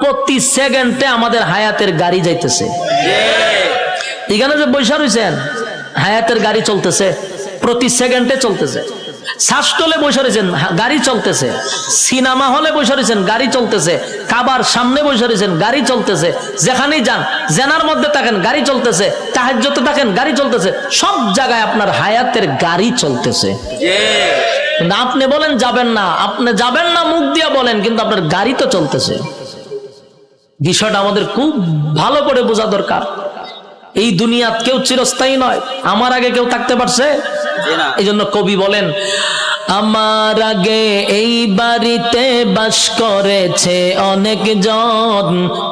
প্রতি সেকেন্ডে আমাদের হায়াতের গাড়ি যাইতেছে। এখানে যে বৈশা রয়েছেন হায়াতের গাড়ি চলতেছে, প্রতি সেকেন্ডে চলতেছে। শ্বাসটলে বসে রয়েছেন গাড়ি চলতেছে। সিনেমা হলে বসে রয়েছেন গাড়ি চলতেছে। কাবার সামনে বসে রয়েছেন গাড়ি চলতেছে। যেখানেই যান, জেনার মধ্যে থাকেন, গাড়ি চলতেছে। তাহাজ্যতে থাকেন, গাড়ি চলতেছে। সব জায়গায় আপনার হায়াতের গাড়ি চলতেছে। আপনি বলেন, যাবেন না। আপনি যাবেন না, মুখ দিয়ে বলেন, কিন্তু আপনার গাড়ি তো চলতেছে। বিষয়টা আমাদের খুব ভালো করে বোঝা দরকার। এই দুনিয়াত কেউ চিরস্থায়ী নয় আমার আগে কেউ থাকতে পারছে? এই জন্য কবি বলেন আমার আগে এই বাড়িতে বাস করেছে অনেক জন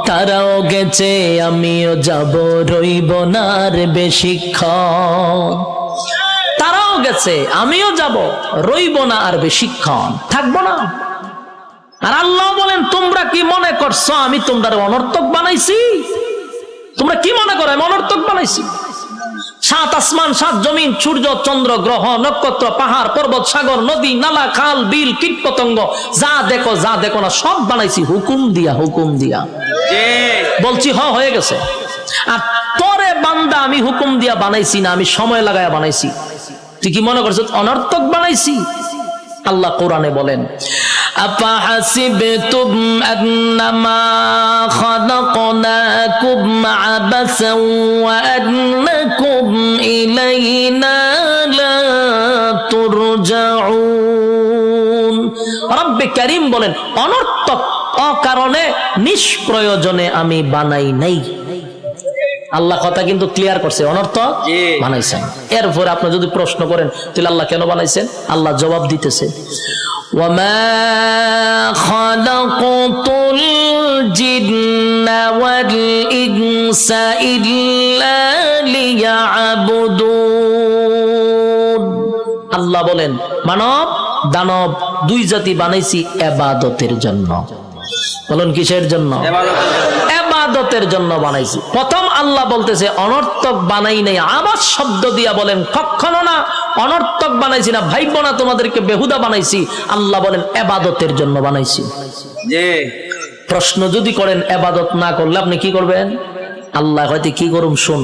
তারাও গেছে আমিও যাব রইব না আর বেশিক্ষণ। তারাও গেছে আমিও যাব রইব না আর বেশিক্ষণ। থাকব না। আর আল্লাহ বলেন তোমরা কি মনে করছ আমি তোমরা অনর্থক বানাইছি? তোমরা কি মনে করো আমি অনর্থক বানাইছি? সাত আসমান সাত জমিন সূর্য চন্দ্র গ্রহ নক্ষত্র পাহাড় পর্বত সাগর নদী নালা খাল বিল কীট পতঙ্গ যা দেখো যা দেখো না সব বানাইছি হুকুম দিয়া হুকুম দিয়া। বলছি হ হয়ে গেছে। আর তোরে বান্দা আমি হুকুম দিয়া বানাইছি না আমি সময় লাগায়া বানাইছি। তুই কি মনে করছ অনর্থক বানাইছি? আল্লাহ কোরআনে বলেন أفحسبتم أنما خلقناكم عبثا وأنكم إلينا لا ترجعون رب كريم বলেন অনর্থক অকারণে নিষ্প্রয়োজনে আমি বানাই নাই আল্লাহ কথা কিন্তু ক্লিয়ার করছে অনর্থ বানাইছেন। এরপর আপনি যদি প্রশ্ন করেন তাহলে আল্লাহ কেন বানাইছেন? আল্লাহ জবাব দিতেছে। আল্লাহ বলেন মানব দানব দুই জাতি বানাইছি এবাদতের জন্য। বলুন কিসের জন্য। এবাদতের জন্য বানাইছি প্রথম আল্লাহ বলতেছে অনর্থক বানাই নাই আবার শব্দ দিয়া বলেন কখনো না অনর্থক বানাইছি না ভাইব না তোমাদেরকে বেহুদা বানাইছি আল্লাহ বলেন এবাদতের জন্য বানাইছি জি প্রশ্ন যদি করেন এবাদত না করলে আপনি কি করবেন আল্লাহ হয়তো কি করুন শুন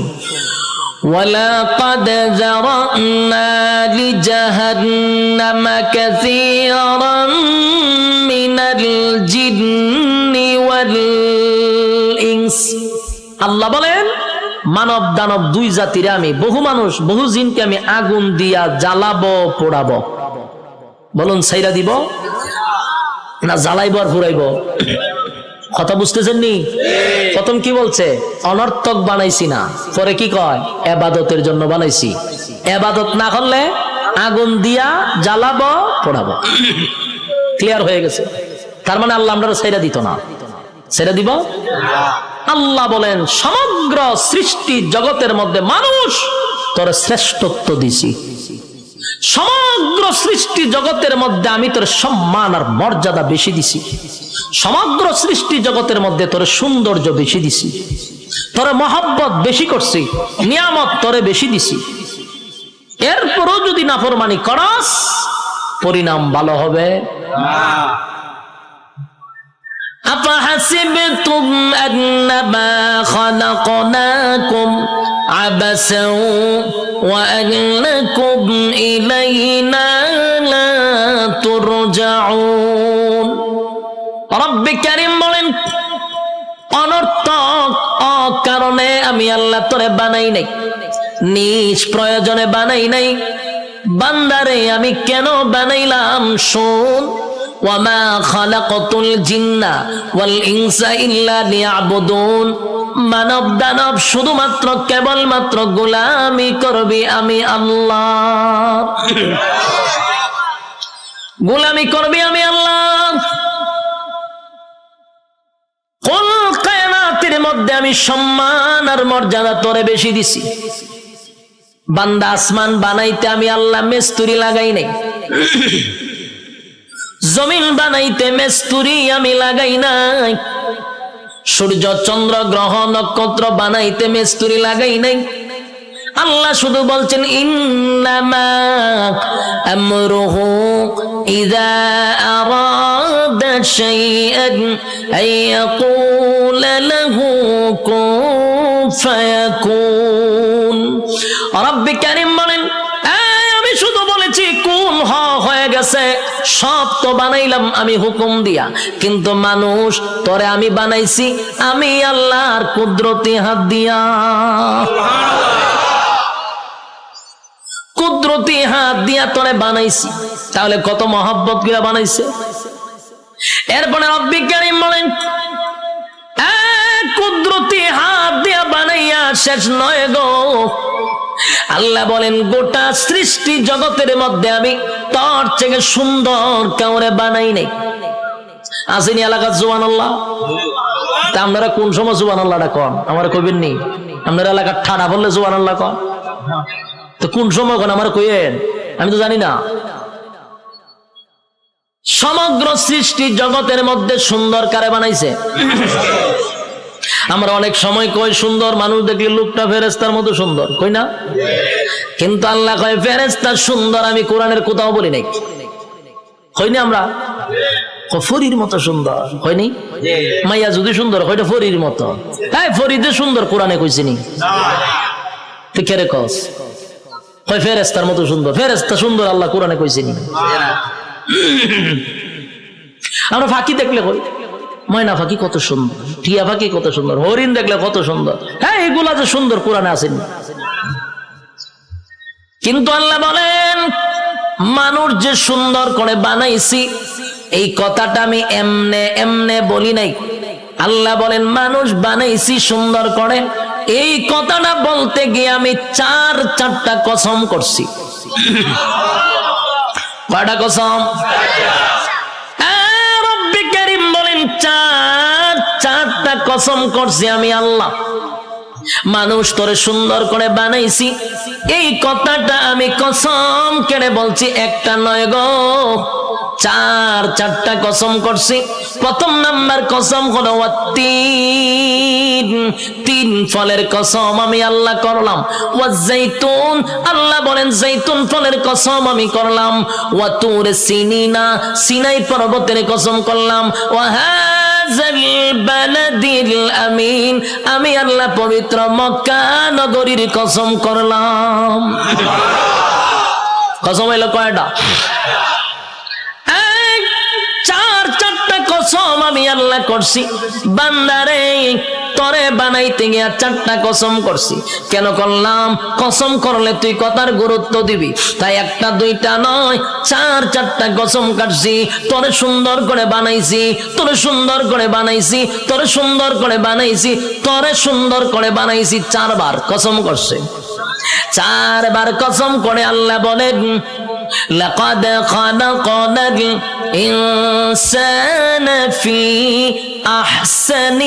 ولقد ذرأنا لجهنم كثيرا من الجن والإنس আল্লাহ বলেন, মানব দানব দুই জাতিরে আমি, বহু মানুষ, বহু জিনকে আমি আগুন দিয়া জ্বালাবো, পোড়াবো। বলুন সাইরা দিব? না, জ্বালাইব আর ফুরাইব কথা বুঝতেছেন নি প্রথম কি বলছে? অনর্থক বানাইছি না। পরে কি কয়? এবাদতের জন্য বানাইছি। এবাদত না করলে আগুন দিয়া জ্বালাবো, পোড়াবো। ক্লিয়ার হয়ে গেছে। তার মানে আল্লাহ আমরা ছেড়ে দিত না। ছেড়ে দিব? আল্লাহ বলেন, সমগ্র সৃষ্টি জগতের মধ্যে মানুষ তোর শ্রেষ্ঠত্ব দিছি। সমগ্র সৃষ্টি জগতের মধ্যে আমি তোর সম্মান আর মর্যাদা বেশি দিছি। সমগ্র সৃষ্টি জগতের মধ্যে তোর সৌন্দর্য বেশি দিছি। তোর মহাব্বত বেশি করছি, নিয়ামত তোরে বেশি দিছি। এরপরও যদি নাফরমানি করস, পরিণাম ভালো হবে। أفحسبتم أنما خلقناكم عبثا وأنكم إلينا لا ترجعون رب كريم বলেন অনর্থক অকারণে আমি আল্লাহ তোরে বানাই নাই নিজ প্রয়োজনে বানাই নাই বান্দারে আমি কেন বানাইলাম শোন মানব দানব শুধুমাত্র কেবলমাত্র গোলামি করবি আমি আল্লাহ। গোলামি করবি আমি আল্লাহ। কোন কায়নাতের মধ্যে আমি সম্মান আর মর্যাদা তোরে বেশি দিছি? বান্দা আসমান বানাইতে আমি আল্লাহ মেস্তুরি লাগাই নাই। জমিন বানাইতে মেস্তুরি আমি লাগাই নাই। সূর্য, চন্দ্র, গ্রহ, নক্ষত্র বানাইতে মেস্তুরি লাগাই নাই। আল্লাহ শুধু বলছেন, ইন্নামা বলেন আমি শুধু বলেছি, কুন হয়ে গেছে সব তো বানাইলাম আমি হুকুম দিয়া। কিন্তু মানুষ, তরে আমি বানাইছি, আমি আল্লাহর কুদরতি হাত দিয়া। কুদরতি হাত দিয়া তরে বানাইছি। তাহলে কত মহাব্বত করে বানাইছে। এরপরে রব্বি কারিম বলেন কুদরতি হাত দিয়া বানাইয়া শেষ নয় গো। আল্লাহ বলেন, গোটা সৃষ্টি জগতের মধ্যে আমি তোর থেকে সুন্দর কাউরে বানাই নাই। আসেনি এলাকার জুবান আল্লাহ তা আপনারা কোন সময় জুবান আল্লাহটা কন? আমার কবির নেই আপনার এলাকার ঠাড়া বললে জুবান আল্লাহ কন? তো কোন সময় কন? আমার কইয়েন। আমি তো জানি না। সমগ্র সৃষ্টি জগতের মধ্যে সুন্দর কারে বানাইছে? আমরা অনেক সময় কই, সুন্দর মানুষ দেখলে লোকটা ফেরেস্তার মতো সুন্দর, কই না? কিন্তু আল্লাহ কয় ফেরেস্তা সুন্দর, আমি কোরআনের কোথাও বলি নাই। হয়নি আমরা? ফরির মতো সুন্দর হয়নি মাইয়া যদি সুন্দর ফরির মতো। হ্যাঁ ফরিদে সুন্দর, কোরআনে কইছিনি তুই কেরে কস? হয় ফেরেস্তার মতো সুন্দর ফেরেস্তা সুন্দর আল্লাহ কোরআনে কইছিনি আমরা ফাঁকি দেখলে কই? ময়না ফাঁকি কত সুন্দর টিয়া ফাঁকি কত সুন্দর, হরিণ দেখলে কত সুন্দর। হ্যাঁ এগুলা যে সুন্দর কোরআনে আসেনি। কিন্তু আল্লাহ বলেন, মানুষ যে সুন্দর করে বানাইছি, এই কথাটা আমি এমনে এমনে বলি নাই। আল্লাহ বলেন, মানুষ বানাইছি সুন্দর করে, এই কথাটা বলতে গিয়ে আমি চার, চারটা কসম করছি। কয়টা কসম আহ, রব্বি কারীম বলেন চার চারটা কসম করছি আমি আল্লাহ। মানুষ তোরে সুন্দর করে বানাইছি। এই কথাটা আমি কসম কেড়ে বলছি, একটা নয় গো। চার, চারটা কসম করছি। প্রথম নাম্বার কসম হলো তিন তিন ফলের কসম আমি আল্লাহ করলাম। ওয়া জাইতুন আল্লাহ বলেন জাইতুন ফলের কসম আমি করলাম। ওয়া তুর সিনিনা, সিনাই পর্বতের কসম করলাম। ওয়া বালাদিল আমিন। আমি আল্লাহ পবিত্র মক্কা নগরীর কসম করলাম। কসম হইল কয়টা? চার, চারটা কসম আমি আল্লাহ করছি। বান্দারে তরে বানাইতে গিয়া চারটা কসম করছি। কেন করলাম? কসম করলে তুই কথার গুরুত্ব দিবি। তাই একটা, দুইটা নয়, চার, চারটা কসম কাটছি। তোরে সুন্দর করে বানাইছি, তোরে সুন্দর করে বানাইছি, তোরে সুন্দর করে বানাইছি, তোরে সুন্দর করে বানাইছি চারবার কসম করছে। চারবার কসম করে আল্লাহ বলেন لقد خلقنا الإنسان في أحسن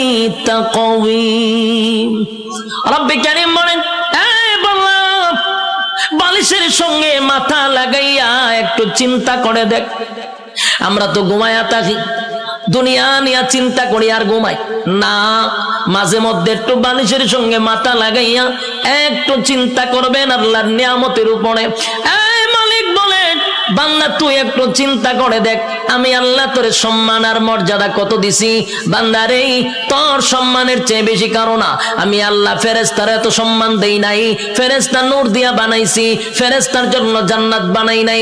تقويم رب كريم বলেন এই বাবা বালিশের সঙ্গে মাথা লাগাইয়া একটু চিন্তা করে দেখ আমরা তো ঘুমায়া থাকি দুনিয়া নিয়ে চিন্তা করি আর ঘুমাই না মাঝে মধ্যে একটু বালিশের সঙ্গে মাথা লাগাইয়া একটু চিন্তা করবেন আল্লাহর নিয়ামতের উপরে এই মালিক বলেন বান্দা, তুই একটু চিন্তা করে দেখ, আমি আল্লাহ তোর সম্মান আর মর্যাদা কত দিছি? বান্দারে তোর সম্মানের চেয়ে বেশি কারণ না। আমি আল্লাহ ফেরেস্তার এত সম্মান দেই নাই ফেরেস্তা নূর দিয়া বানাইছি ফেরেস্তার জন্য জান্নাত বানাই নাই।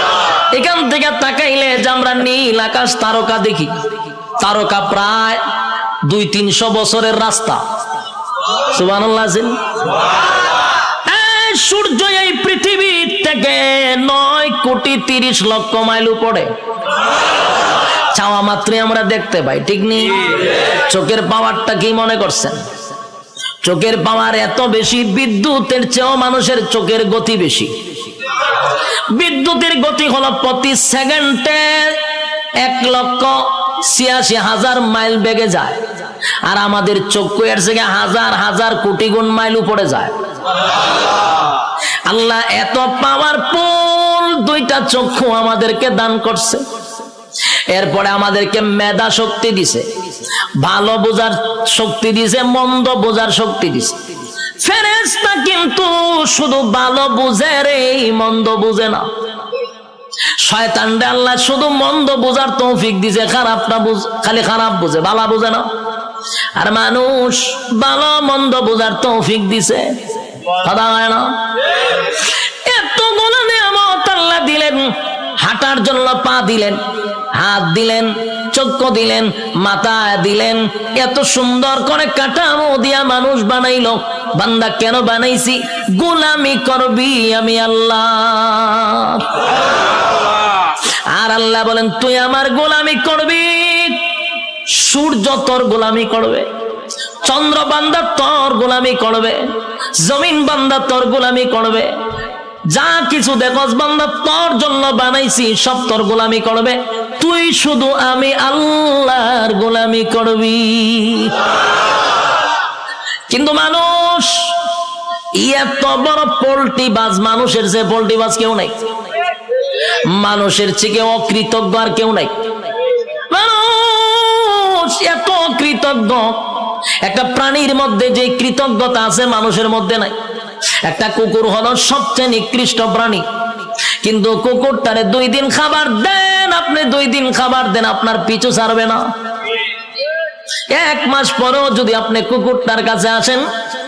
এখান থেকে তাকাইলে যে আমরা নীল আকাশ তারকা দেখি। তারকা প্রায় দুই তিনশো বছরের রাস্তা। সুবান সূর্য এই পৃথিবী থেকে নয় কোটি তিরিশ লক্ষ মাইল উপরে। চাওয়া মাত্রই আমরা দেখতে পাই, ঠিক নেই চোখের পাওয়ারটা কি মনে করছেন? চোখের পাওয়ার এত বেশি, বিদ্যুতের চেয়েও মানুষের চোখের গতি বেশি। বিদ্যুতের গতি হলো প্রতি সেকেন্ডে এক লক্ষ ছিয়াশি হাজার মাইল বেগে যায়। আর আমাদের চক্ষু এর থেকে হাজার হাজার কোটি গুণ মাইল উপরে যায়। আল্লাহ এত পাওয়ারফুল দুইটা চক্ষু আমাদেরকে দান করছে। এরপরে আমাদেরকে মেধা শক্তি দিছে। ভালো বোঝার শক্তি দিছে, মন্দ বোঝার শক্তি দিছে। ফেরেস্তা কিন্তু শুধু ভালো বুঝে রে মন্দ বুঝে না। শয়তানরে আল্লাহ শুধু মন্দ বোঝার তৌফিক দিছে, খারাপটা বুঝ খালি খারাপ বুঝে, ভালো বুঝে না। আর মানুষ ভালো মন্দ বোঝার তৌফিক দিছে। কথা হয় না? হাঁটার জন্য পা দিলেন, হাত দিলেন, চক্ষু দিলেন মাথা দিলেন। এত সুন্দর করে কাটামো দিয়া মানুষ বানাইলো। বান্দা কেন বানাইছি? গোলামি করবি আমি আল্লাহ। আর আল্লাহ বলেন, তুই আমার গোলামি করবি? সূর্য তোর গোলামি করবে, চন্দ্র বান্দা তোর গোলামি করবে, জমিন বান্দা তোর গোলামি করবে যা কিছু দেখস বান্দা, তোর জন্য বানাইছি, সব তোর গোলামি করবে। তুই শুধু আমি আল্লাহর গোলামি করবি। কিন্তু মানুষ, এত বড় পোল্ট্রি বাজ, মানুষের যে পোল্ট্রি বাজ কেউ নাই। মানুষের চেয়ে অকৃতজ্ঞ আর কেউ নাই। মানুষ এত কৃতজ্ঞ একটা প্রাণীর মধ্যে যে কৃতজ্ঞতা আছে মানুষের মধ্যে নাই। একটা কুকুর হলো সবচেয়ে নিকৃষ্ট প্রাণী। কিন্তু কুকুরটারে দুই দিন খাবার দেন, আপনি দুই দিন খাবার দেন, আপনার পিছু ছাড়বে না। এক মাস পরেও যদি আপনি কুকুরটার কাছে আসেন,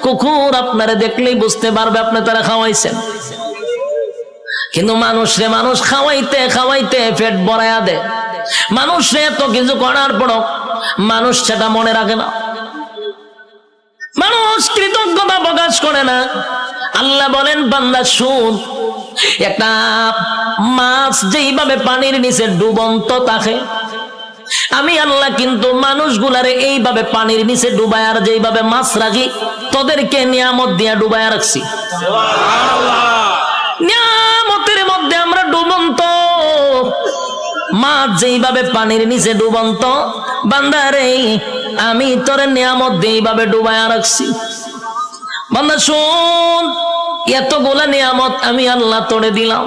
কুকুর আপনারে দেখলেই বুঝতে পারবে আপনি তারা খাওয়াইছেন। কিন্তু মানুষরে মানুষ খাওয়াইতে খাওয়াইতে পেট বড়াইয়া দে মানুষরে এত কিছু করার পরও মানুষ সেটা মনে রাখে না। মানুষ প্রকাশ করে না। আল্লাহ বলেন, বান্দা, শুন, একটা মাছ যেইভাবে পানির নিচে ডুবন্ত থাকে, আমি আল্লাহ কিন্তু মানুষগুলারে এইভাবে পানির নিচে ডুবায় আর যেইভাবে মাছ রাখি, তোদেরকে নিয়ামত দিয়া ডুবায় রাখছি। নিয়ামতের মধ্যে আমরা ডুবন্ত। মাছ যেইভাবে পানির নিচে ডুবন্ত, বান্দারে, আমি তোর নিয়ামত দিয়ে এইভাবে ডুবায় রাখছি। বান্দা শুন এতগুলা নিয়ামত আমি আল্লাহ তোড়ে দিলাম।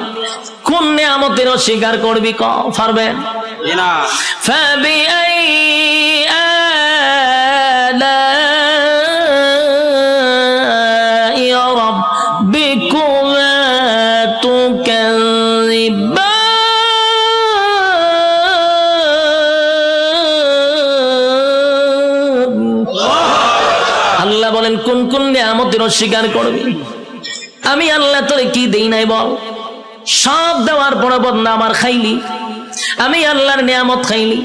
কোন নিয়ামতের অস্বীকার করবি ক? পারবেন? নিয়ামতের অস্বীকার করবি? আমি আল্লাহ তোরে কি দেই নাই বল? সব দেওয়ার পরে বদনা আমার খাইলি। আমি আল্লাহর নিয়ামত খাইলি।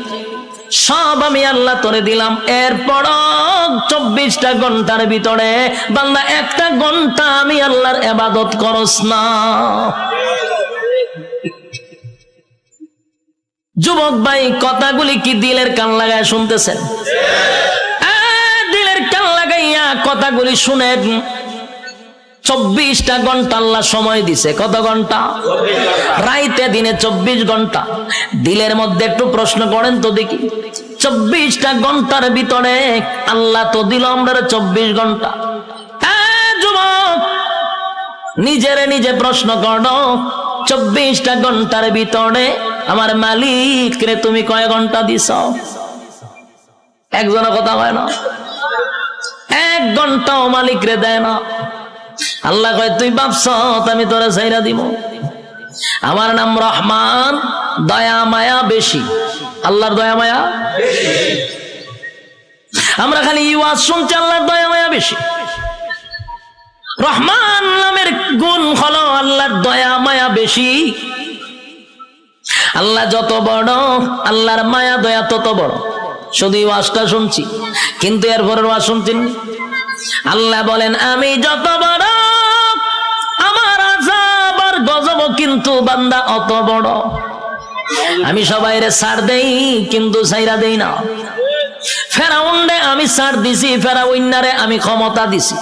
সব আমি আল্লাহ তোরে দিলাম। এরপর চব্বিশটা ঘণ্টার ভিতরে বান্দা একটা ঘণ্টা আমি আল্লাহর এবাদত করস না। যুবক ভাই, কথাগুলি কি দিলের কান লাগায় শুনতেছেন? কথাগুলি শুনেন চব্বিশটা ঘণ্টা আল্লাহ সময় দিছে। কত ঘণ্টা? রাইতে দিনে চব্বিশ ঘণ্টা। দিলের মধ্যে একটু প্রশ্ন করেন তো দেখি। চব্বিশটা ঘণ্টার ভিতরে আল্লাহ তো দিল আমরা চব্বিশ ঘণ্টা। নিজেরে নিজে প্রশ্ন করো। চব্বিশটা ঘণ্টার ভিতরে আমার মালিক রে তুমি কয় ঘণ্টা দিছ? একজনের কথা হয় না। এক ঘন্টাও মালিক রে দেয় না। আল্লাহ কয়, তুই ভাবছ, আমি তোরা চাইরা দিব? আমার নাম রহমান, দয়া মায়া বেশি। আল্লাহর দয়া মায়া আমরা খালি ইওয়াজ শুনছি, আল্লাহর দয়া মায়া বেশি। রহমান নামের গুণ হলো আল্লাহর দয়া মায়া বেশি। আল্লাহ যত বড়, আল্লাহর মায়া দয়া তত বড়। শুধু এই ওয়াজটা শুনছি, কিন্তু এরপরের ওয়াজ শুনছেন আল্লাহ বলেন, আমি যত বড়, আমার আজাব আর গজব কিন্তু বান্দা অত বড়। আমি সবাই রে ছাড় দেই, কিন্তু সাইরা দেই না। ফেরাউন্ডে আমি ছাড় দিছি ফেরাউন্নারে আমি ক্ষমতা দিছি।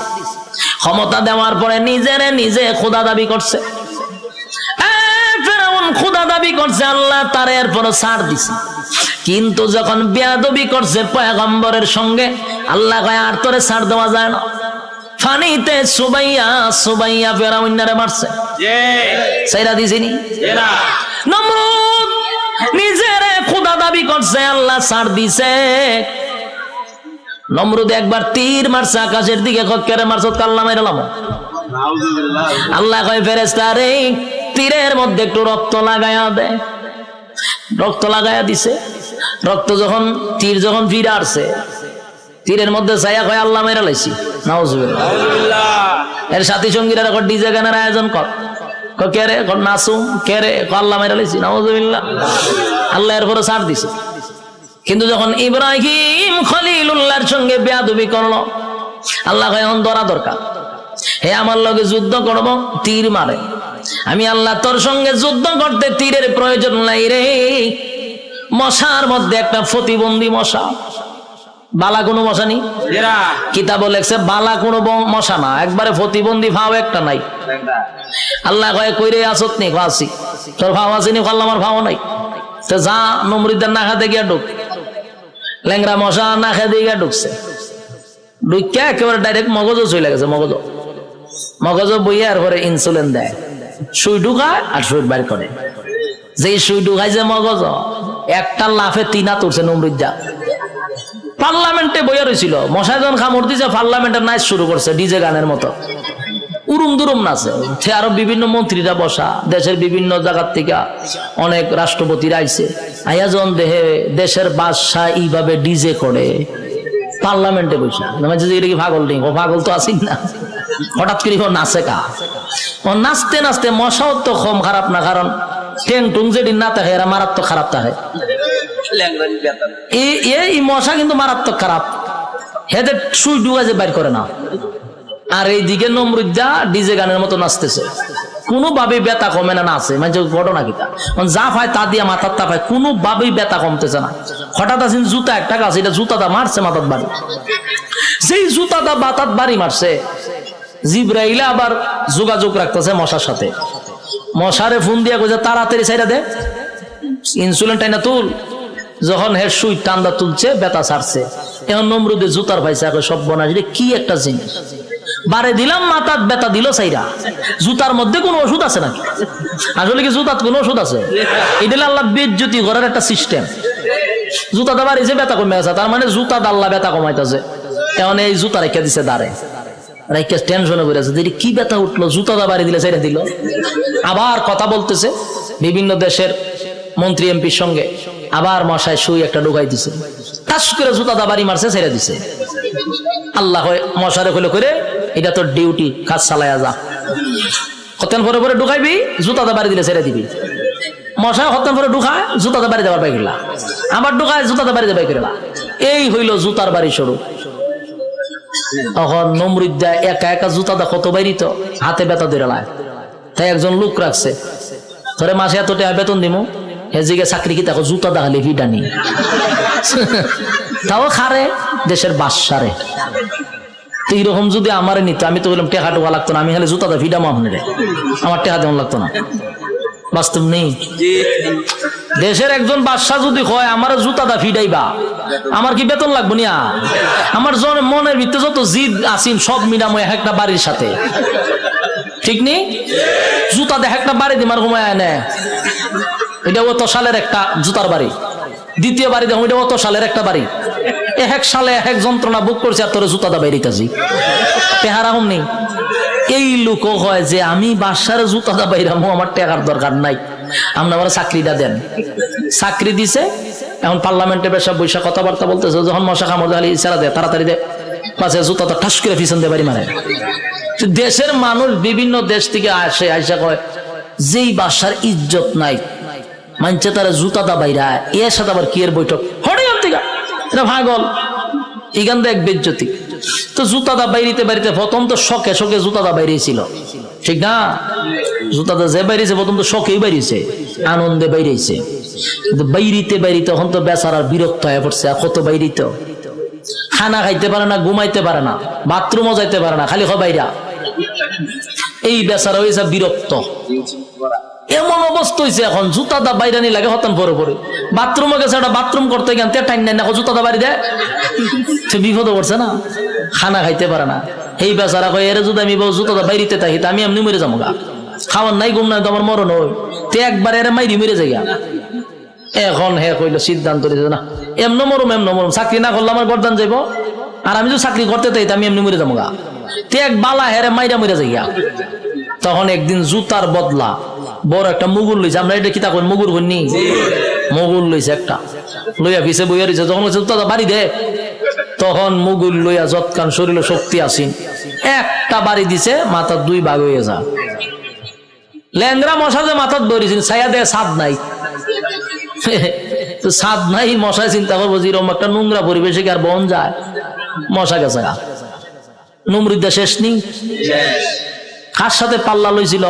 ক্ষমতা দেওয়ার পরে নিজেরে নিজে খোদা দাবি করছে। ফেরাউন, খোদা দাবি করছে, আল্লাহ তার এরপরে ছাড় দিছি। কিন্তু যখন বেয়াদবি করছে পয়গম্বরের সঙ্গে আল্লাহ কয় আর তোরে ছাড় দেওয়া যায় না। ফানিতে সুবাইয়া সুবাইয়া ফেরাউন্নারে মারছে। সাইরা দিছিনি? নমরুদ নিজের খোদা দাবি করছে আল্লাহ ছাড় দিছে। নমরুদ একবার তীর মারছে আকাশের দিকে কেড়ে মারছে কাল্লা মেরালাম আল্লাহ কয় ফেরেস্তা রে তীরের মধ্যে একটু রক্ত লাগায়া দে। রক্ত লাগায়া দিছে। রক্ত যখন তীর যখন ফিরে আসছে তীরের মধ্যে ছায়া কয় আল্লাহ মেরা লাইছি। এর সাথী সঙ্গীরা এখন ডিজে গানের আয়োজন কর। ক কে রে? কর নাসুম কে রে? আল্লাহ মেরা লাইছি। নাউজুবিল্লাহ। আল্লাহ এর পরে ছাড় দিছে। কিন্তু যখন ইব্রাহিম খলিলুল্লাহর সঙ্গে বেয়াদবি করল আল্লাহ এখন ধরা দরকার। হে আমার লগে যুদ্ধ করব তীর মারে। আমি আল্লাহ তোর সঙ্গে যুদ্ধ করতে তীরের প্রয়োজন নাই রে। মশার মধ্যে একটা প্রতিবন্ধী মশা। বালা কোনো মশা নি কিতাব লেখছে বালা কোনো মশা না। একবারে প্রতিবন্ধী ভাও একটা নাই। আল্লাহ কয়ে কইরে আসত নি? আসি। তোর ভাও আসেনি কল্লা আমার ভাও নাই। তো যা নমরিদের না খাতে গিয়া ঢুক। ল্যাংরা মশা না খেতে গিয়া ঢুকছে। ঢুকিয়া একেবারে ডাইরেক্ট মগজও চলে গেছে মগজ মগজ বইয়ে আর পরে ইনসুলিন দেয়। সুই ঢুকায় আর সুই বাইর করে। যে সুই ঢুকায় যে মগজ, একটা লাফে তিনা তুলছে নমরিদা। পার্লামেন্টে বইয়া রয়েছিল মশাই যখন খামড় দিছে, পার্লামেন্টের নাচ শুরু করছে ডিজে গানের মতো। উরুম দুরুম নাচে, সে আরও বিভিন্ন মন্ত্রীরা বসা, দেশের বিভিন্ন জায়গার থেকে অনেক রাষ্ট্রপতিরা আইছে। আয়াজন দেহে, দেশের বাদশাহ এইভাবে ডিজে করে পার্লামেন্টে বসে। এটা কি পাগল নেই? ও পাগল তো না। হঠাৎ করে ও নাচে কা। ও নাচতে নাচতে মশাও তো কম খারাপ না, কারণ টুং না থাকে, এরা মারাত্মক খারাপ থাকে এই মশা কিন্তু মারাত্মক খারাপ। হেদের সুই ডুবা যে বাইর করে না। আর এইদিকে নমরুদ্দা ডিজে গানের মতো নাচতেছে। কোনোভাবে ব্যথা কমে না নাচে। মানে ঘটনা কিতা যা পায় তা দিয়ে মাথার তা পায় কোনোভাবেই ব্যথা কমতেছে না। হঠাৎ আসেন জুতা, একটা গাছ, এটা জুতাটা মারছে মাথার বাড়ি। যেই জুতাটা বাতাত বাড়ি মারছে, জিব্রাইলা আবার যোগাযোগ রাখতেছে মশার সাথে। মশারে ফোন দিয়া কইছে, তাড়াতাড়ি সাইডা দে। ইনসুলিন টাইনা তুল। যখন হে সুই টান্দা তুলছে বেতা ছাড়ছে। এখন নমরুদে জুতার পাইছে এখন সব বনাস কি একটা জিনিস? বারে দিলাম, মাথার বেতা দিল সাইরা জুতার মধ্যে কোনো ওষুধ আছে নাকি? আসলে কি জুতার কোনো ওষুধ আছে? এটা আল্লাহ বেজ্জতি করার একটা সিস্টেম। জুতাটা বাড়িছে বেতা কমে আছে, তার মানে জুতা দাল্লা বেতা কমাইতেছে। এখন এই জুতা রেখে দিছে দাঁড়ে। যে কি উঠল বাড়ি দিলে দিল। আবার কথা বলতেছে বিভিন্ন দেশের মন্ত্রী, এমপির সঙ্গে। আবার মশায় সুই একটা ঢুকাই দিছে। করে জুতাটা বাড়ি মারছে, ছেড়ে দিছে। আল্লাহ মশারে হলে করে এটা তোর ডিউটি কাজ চালায়া যা। হতেন পরে পরে ঢুকাইবি? জুতাটা বাড়ি দিলে ছেড়ে দিবি। মশায় হতেন পরে ঢুকায় জুতাটা বাড়ি দেবার পাই গেলা আবার ঢুকায় জুতাটা বাড়ি দেবাই গেলা এই হইল জুতার বাড়ি শুরু। তখন নমরিদ্দা একা একা জুতাটা কত বাইরি তো, হাতে বেতা ধরে লায়। তাই একজন লোক রাখছে। ধরে, মাসে এত টাকা বেতন দিমু? হেজিকে চাকরি কি দেখো, জুতা দেখালে ভিডানি তাও খারে, দেশের বাসারে তো এইরকম যদি আমারে নিত, আমি তো বললাম, টেকা টোকা লাগতো না, আমি খালি জুতাটা ভিডাম আপনার আমার টেকা তেমন লাগতো না। বাস্তব নেই। দেশের একজন বাদশাহ যদি হয় আমার জুতাটা ফিডাইবা আমার কি বেতন লাগবো নিয়া? আমার জন- মনের ভিতরে যত জিদ আসিন সব মিলাম ওই একটা বাড়ির সাথে। ঠিক নেই জুতা দেখ একটা বাড়ি দিমার ঘুমায় আনে। এটা অত সালের একটা জুতার বাড়ি। দ্বিতীয় বাড়ি দেখো এটা অত সালের একটা বাড়ি। এক সালে এক যন্ত্রণা বুক করছে আর তোর জুতাটা বাইরে কাজি পেহারা হম নেই। এই লোক হয় যে আমি বাসার জুতাটা বাইরামো আমার টাকার দরকার নাই। আপনি আমার চাকরিটা দেন। চাকরি দিছে, এখন পার্লামেন্টে বেশা বৈশা কথাবার্তা বলতেছে, যখন মশা কামড় দেয় ইশারা দেয় তাড়াতাড়ি দেয় পাশে জুতাটা ঠাস করে পিছন দিয়ে বাড়ি মারে। দেশের মানুষ বিভিন্ন দেশ থেকে আসে, আইসা কয়, যেই বাসার ইজ্জত নাই মানছে তারা জুতাটা বাইরা এর সাথে আবার কি এর বৈঠক? এটা ভাগল এখান থেকে এক বেজ্জতি। তো জুতাটা বাইরিতে বাড়িতে প্রথম তো শখে শখে জুতাটা বাইরেছিল। ঠিক না? জুতাটা যে বাইরেছে, প্রথম তো শখেই বাইরেছে, আনন্দে বাইরেছে। কিন্তু বাইরিতে বাইরিতে তখন তো বেচারার বিরক্ত হয়ে পড়ছে, আর কত বাইরিতে। খানা খাইতে পারে না, ঘুমাইতে পারে না, বাথরুমও যাইতে পারে না, খালি বাইরা। এই বেচারা হয়েছে বিরক্ত। এমন অবস্থা হয়েছে এখন, জুতা দা বাইরে নি লাগে হতান পরে পরে। বাথরুমে গেছে, একটা বাথরুম করতে তে টাইম নাই না জুতা দা বাড়ি দেয়। বিপদে পড়ছে না। খানা খাইতে পারে না। এই বেচারা কয়, এর যদি আমি বউ জুতা বাইরিতে থাকি, তা আমি এমনি মরে যাব গা খাওয়ার নাই, ঘুম নাই, তো আমার মরণ হয়। তে একবার এর মাইরি মরে যাই। এখন হে কইল, সিদ্ধান্ত নিতে না। এমন মরম এমন মরম। চাকরি না করলে আমার গরদান যাইব। আর আমি যদি চাকরি করতে তাই আমি এমনি মরে যাব গা তে এক বালা হেরে মাইরা মরে যাই। তখন একদিন জুতার বদলা, বড় একটা মুগুর লইছে। আমরা এটা কিতা কই মুগুর কইনি মুগুর লইছে একটা। লইয়া পিছে বইয়া রইছে। যখন বাড়ি দে। তখন মুগুর লইয়া যৎকান শরীরে শক্তি আসিন। একটা বাড়ি দিছে, মাথার দুই ভাগ হয়ে যা ল্যাংরা মশা যে মাথার ধরেছেন ছায়া দেয় সাদ নাই। সাদ নাই মশায় চিন্তা করব যে এরকম একটা নোংরা পরিবেশে আর বন যায়? মশা গেছে গা। নুমরিদা শেষ নেই। কার সাথে পাল্লা লইছিল?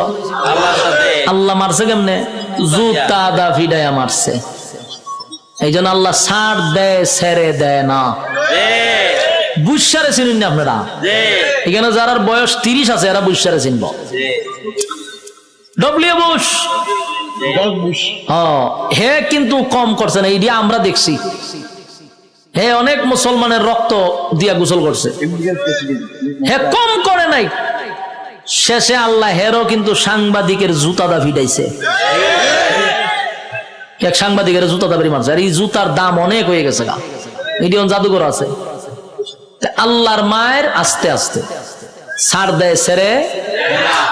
আল্লাহ মারছে কেমনে? জুতা দা ফিডাইয়া মারছে। এই জন্য আল্লাহ সার দেয় সেরে দেয় না। বুসারে চিনুন না আপনারা? এখানে যারা বয়স তিরিশ আছে এরা বুসারে চিনব। W Bush. হ্যাঁ, হে কিন্তু কম করছে না এইটা আমরা দেখছি। হে অনেক মুসলমানের রক্ত দিয়া গোসল করছে। হে কম করে নাই। শেষে আল্লাহ হেরও কিন্তু সাংবাদিকের জুতা দা ফিটাইছে। এক সাংবাদিকের জুতা দাবি মারছে। আর এই জুতার দাম অনেক হয়ে গেছে গা। মিডিয়ন জাদুঘর আছে। আল্লাহর মায়ের আস্তে আস্তে। ছাড় দেয় সেরে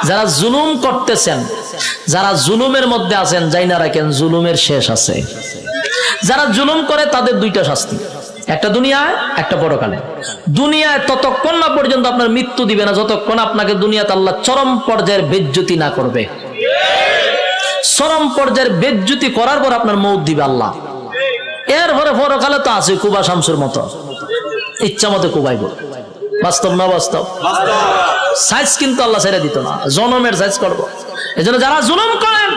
যারা জুলুম করতেছেন, যারা জুলুমের মধ্যে আছেন যাই না রাখেন, জুলুমের শেষ আছে। যারা জুলুম করে, তাদের দুইটা শাস্তি। একটা দুনিয়ায়, একটা পরকালে। দুনিয়ায় ততক্ষণ না পর্যন্ত আপনার মৃত্যু দিবে না, যতক্ষণ আপনাকে দুনিয়াতে আল্লাহ চরম পর্যায়ের বেজ্জতি না করবে। চরম পর্যায়ের বেজ্যুতি করার পর আপনার মৌত দিবে আল্লাহ। এরপরে পরকালে তো আছে কুবা শামসুর মতো। ইচ্ছা মতো কুবাইব। বাস্তব না বাস্তব? সাইজ কিন্তু আল্লাহ ছেড়ে দিত না। জনমের সাইজ করব। এই জন্য যারা জুলুম করেন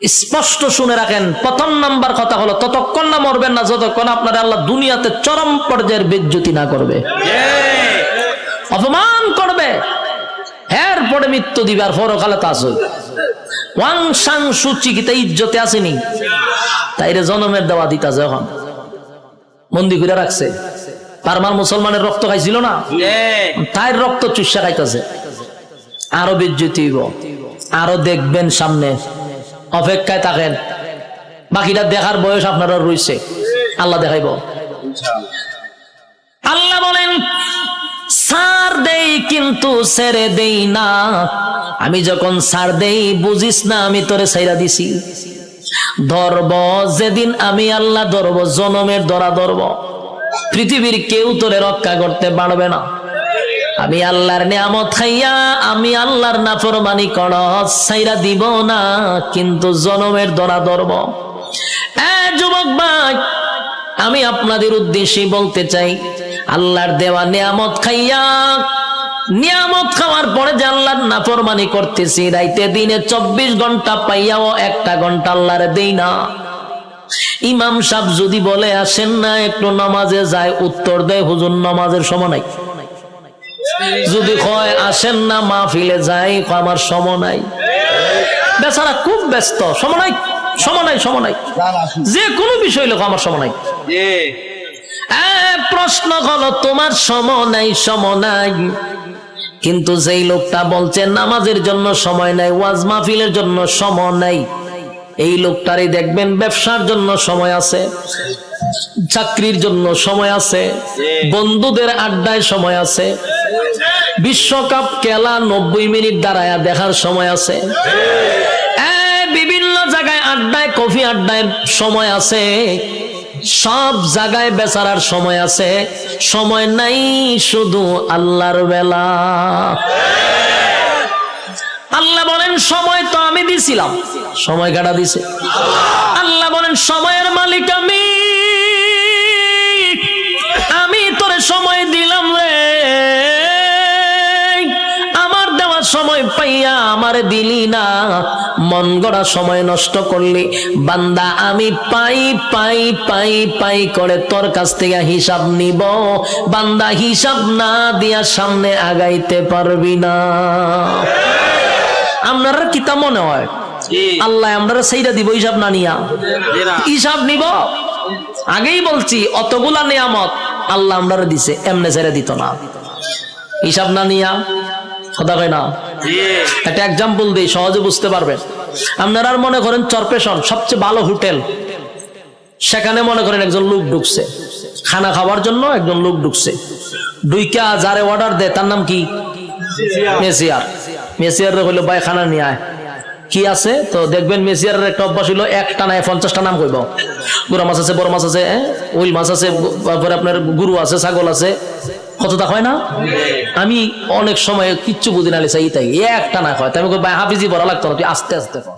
স্পষ্ট শুনে রাখেন প্রথম নাম্বার কথা হলো ততক্ষণ না মরবেন না যতক্ষণ আপনার আল্লাহ দুনিয়াতে চরম পর্যায়ের বেজ্জতি না করবে। অপমান করবে। এর পরে মৃত্যু দিবে আর পরকালে তা আছে। ওয়াং সাং সুচি ইজ্জতে আসেনি। তাইরে জনমের দেওয়া দিতা যখন বন্দি করে রাখছে। পারমার মুসলমানের রক্ত খাইছিল না? তাই রক্ত চুষা খাইতেছে। আরও বিদ্যুৎ আরও দেখবেন সামনে। অপেক্ষায় থাকেন। বাকিটা দেখার বয়স আপনারা রয়েছে আল্লাহ দেখাইব। আল্লাহ বলেন সার দেই কিন্তু ছেড়ে দেই না। আমি যখন সার দেই, বুঝিস না, আমি তোরে সাইরা দিছি। ধরব, যেদিন আমি আল্লাহ ধরব, জনমের ধরা ধরব। পৃথিবীর কেউ তোরে রক্ষা করতে পারবে না। আমি আল্লাহর নিয়ামত খাইয়া, আমি আল্লাহর নাফরমানি কর সাইরা দিব না, কিন্তু জনমের ধরা ধরব। এ যুবক ভাই, আমি আপনাদের উদ্দেশ্যে বলতে চাই আল্লাহর দেওয়া নিয়ামত খাইয়া নিয়ামত খাওয়ার পরে যে আল্লাহর নাফরমানি করতেছি রাইতে দিনে চব্বিশ ঘণ্টা পাইয়াও একটা ঘণ্টা আল্লাহরে দেই না। ইমাম সাহেব যদি বলে আসেন না একটু নামাজে যায় উত্তর দেয় হুজুর নামাজের সময় নাই। যদি কয় আসেন না মাহফিলে যাই আমার সময় নাই। বেচারা খুব ব্যস্ত। সময় নাই সময় নাই সময় নাই। যে কোনো বিষয় লোক আমার সময় নাই। প্রশ্ন হলো তোমার সম নাই সম নাই। কিন্তু যেই লোকটা বলছে নামাজের জন্য সময় নাই ওয়াজ মাহফিলের জন্য সময় নাই। এই লোকটারই দেখবেন ব্যবসার জন্য সময় আছে চাকরির জন্য সময় আছে বন্ধুদের আড্ডায় সময় আছে বিশ্বকাপ খেলা নব্বই মিনিট দাঁড়ায়া দেখার সময় আছে। এ, বিভিন্ন জায়গায় আড্ডায় কফি আড্ডায় সময় আছে। সব জায়গায় বেচারার সময় আছে। সময় নাই শুধু আল্লাহর বেলা। আল্লাহ বলেন, সময় তো আমি দিছিলাম। সময় কাটা দিছে? আল্লাহ বলেন, সময়ের মালিক আমি। পাইয়া আমার দিলি না। মন গড়া সময় নষ্ট করলি। বান্দা আমি পাই পাই পাই পাই করে তোর কাছ থেকে হিসাব নিব। বান্দা হিসাব না দিয়া সামনে আগাইতে পারবি না। আপনারা কিতা মনে হয়? আল্লাহ আমরা সেইটা দিব হিসাব না নিয়া। হিসাব নিব? আগেই বলছি অতগুলা নিয়ামত আল্লাহ আমরা দিছে এমনে ছেড়ে দিত না। হিসাব না নিয়া। কথা কয় না। একটা এক্সাম্পল দিই, সহজে বুঝতে পারবেন। আপনারা মনে করেন চরপেশন, সবচেয়ে ভালো হোটেল। সেখানে মনে করেন একজন লোক ঢুকছে। খানা খাওয়ার জন্য একজন লোক ঢুকছে। যারে অর্ডার দেয়, তার নাম কি? মেসিয়ার। মেসিয়ার হইল ভাই, খানা নিয়ে আয়। কি আছে? তো দেখবেন মেসিয়ারের একটা অভ্যাস হইল, একটা নাই পঞ্চাশটা নাম কইব। গুড়া মাছ আছে, বড় মাছ আছে হ্যাঁ? উইল মাছ আছে, তারপরে আপনার গুরু আছে, ছাগল আছে। কতটা হয় না? আমি অনেক সময় কিচ্ছু বুঝি না লিসা তাই একটা না হয়। তাই আমি হাফিজি বলা লাগতো না, তুই আস্তে আস্তে কর।